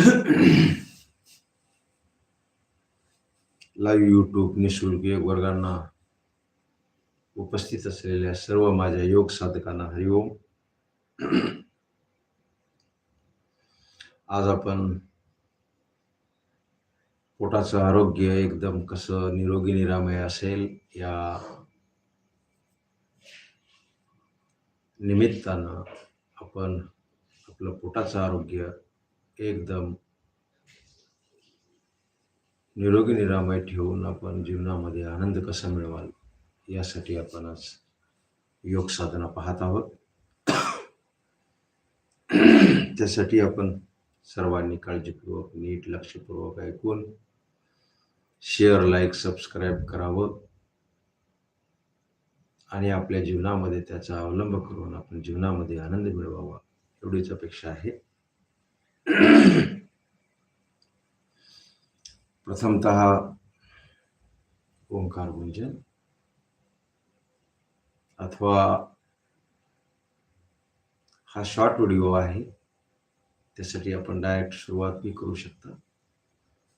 Live YouTube निशुल्क योग वर्गांना उपस्थित असलेल्या सर्व माझ्या योग साधकांना हरिओम आज आपण पोटाचं आरोग्य एकदम कसं निरोगी निरामय असेल या निमित्तानं आपण आपलं पोटाचं आरोग्य एकदम निरोगी निरामय ठेवून आपण जीवनामध्ये आनंद कसा मिळवाल यासाठी आपण आज योग साधना पाहत आहोत. त्यासाठी आपण सर्वांनी काळजीपूर्वक नीट लक्षपूर्वक ऐकून शेअर लाईक सबस्क्राईब करावं आणि आपल्या जीवनामध्ये त्याचा अवलंब करून आपण जीवनामध्ये आनंद मिळवावा एवढीच अपेक्षा आहे. प्रथमत ओंकार गुंजन अथवा हा शॉर्ट व्हिडिओ आहे. त्यासाठी आपण डायरेक्ट सुरुवात मी करू शकता.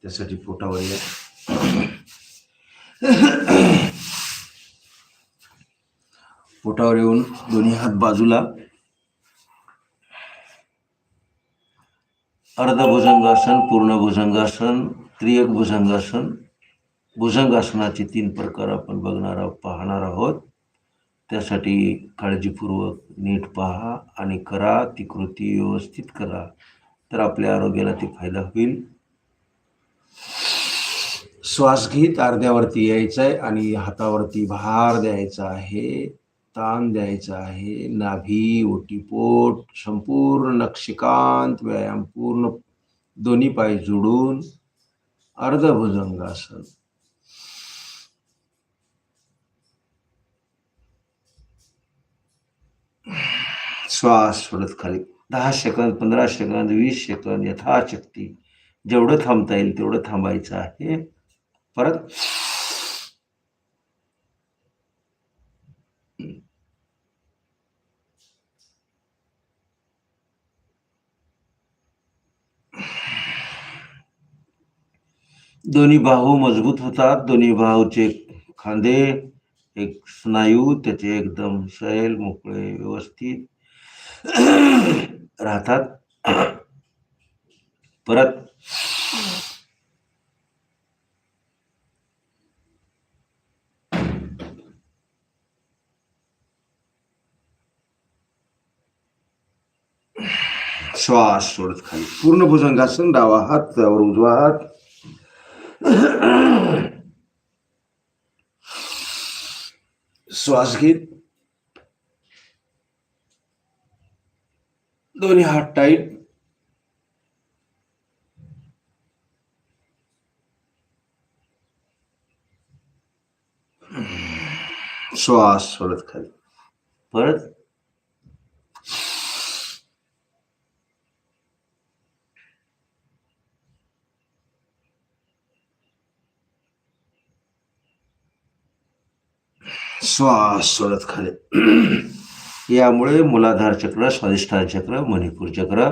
त्यासाठी पोटावर या. पोटावर येऊन दोन्ही हात बाजूला अर्धभुजंगासन पूर्णभुजंगासन पूर्ण भुजंगासन त्रियक भुजंगासन भुजंगासनाचे तीन प्रकार आपण बघणार आहोत पाहणार आहोत. त्यासाठी काळजीपूर्वक नीट पहा आणि करा ती कृती व्यवस्थित करा. तर आपल्या आरोग्याला ते फायदा होईल. श्वास घेत अर्ध्यावरती यायचं आहे आणि हातावरती भार द्यायचा आहे. ताण द्यायचा आहे. नाभी ओटीपोट संपूर्ण नक्षिकांत व्यायाम पूर्ण दोन्ही पाय जोडून अर्धभुजंगासन श्वास सोडत खाली. दहा सेकंद पंधरा सेकंद वीस सेकंद यथाशक्ती. जेवढं थांबता येईल तेवढं थांबायचं आहे. परत दोन्ही बाहू मजबूत होतात. दोन्ही बाहूचे खांदे एक स्नायू त्याचे एकदम सैल मोकळे व्यवस्थित राहतात. परत श्वास सोडत खाली. पूर्ण भुजंगासन डावा हात त्यावर उजवा हात. श्वास घेत दोन्ही हात टाईट श्वास सोडत खाली. परत श्वास सोडत खाली यामुळे मूलाधार चक्र स्वाधिष्ठान चक्र मणिपूर चक्र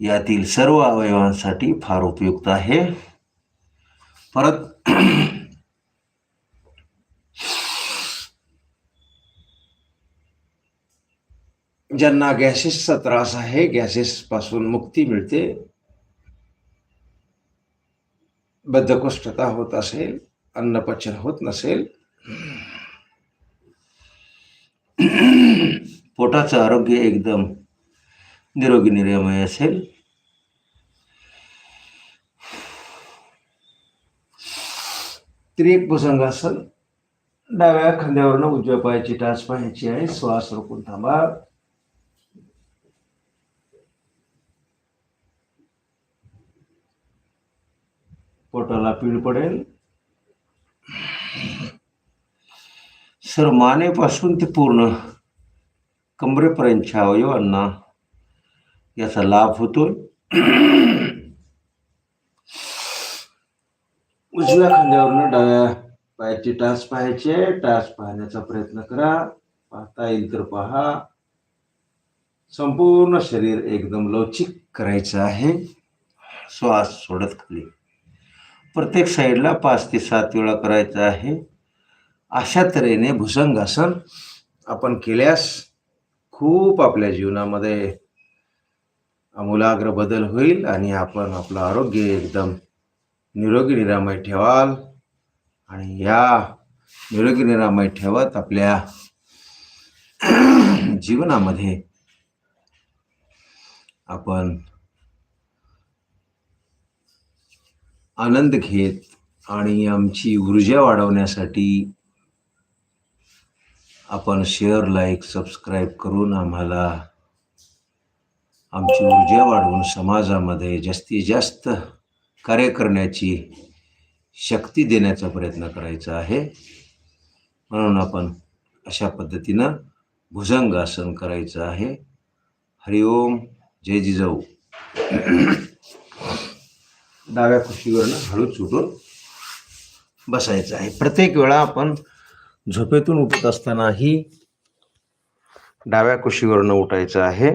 यातील सर्व अवयवांसाठी फार उपयुक्त आहे. परत ज्यांना गॅसेसचा त्रास आहे गॅसेस पासून मुक्ती मिळते बद्धकोष्ठता होत असेल अन्नपचन होत नसेल पोटाचं आरोग्य एकदम निरोगी निरामय असेल. त्रिएक भुजंगासन डाव्या खांद्यावरनं उजव्या पायाची टाच पाहायची आहे. श्वास रोखून थांबा. पोटाला पीळ पडेल. सर मानेपासून ते पूर्ण कमरेपर्यंतच्या अवयवांना याचा लाभ होतोय. उजव्या खांद्यावरनं डाव्या पायाचे टास पाहायचे. टास पाहण्याचा प्रयत्न करा. पाहता येईल तर पहा. संपूर्ण शरीर एकदम लवचिक करायचं आहे. श्वास सोडत खाली. प्रत्येक साईडला पाच ते सात वेळा करायचा आहे. अशा तऱ्हेने भुसंगासन आपण केल्यास खूप आपल्या जीवनामध्ये आमूलाग्र बदल होईल आणि आपण आपलं आरोग्य एकदम निरोगी निरामय ठेवाल. आणि या निरोगी निरामय ठेवत आपल्या जीवनामध्ये आपण आनंद घेत आणि आमची ऊर्जा वाढवण्यासाठी आपण शेअर लाईक सबस्क्राईब करून आम्हाला आमची ऊर्जा वाढवून समाजामध्ये जास्तीत जास्त कार्य करण्याची शक्ती देण्याचा प्रयत्न करायचा आहे. म्हणून आपण अशा पद्धतीनं भुजंगासन करायचं आहे. हरिओम जय जिजाऊ. डाव्या खुशीवरनं हळूच उठून बसायचं आहे. प्रत्येक वेळा आपण झोपेतून उठत असतानाही डाव्या कुशीवरनं उठायचं आहे.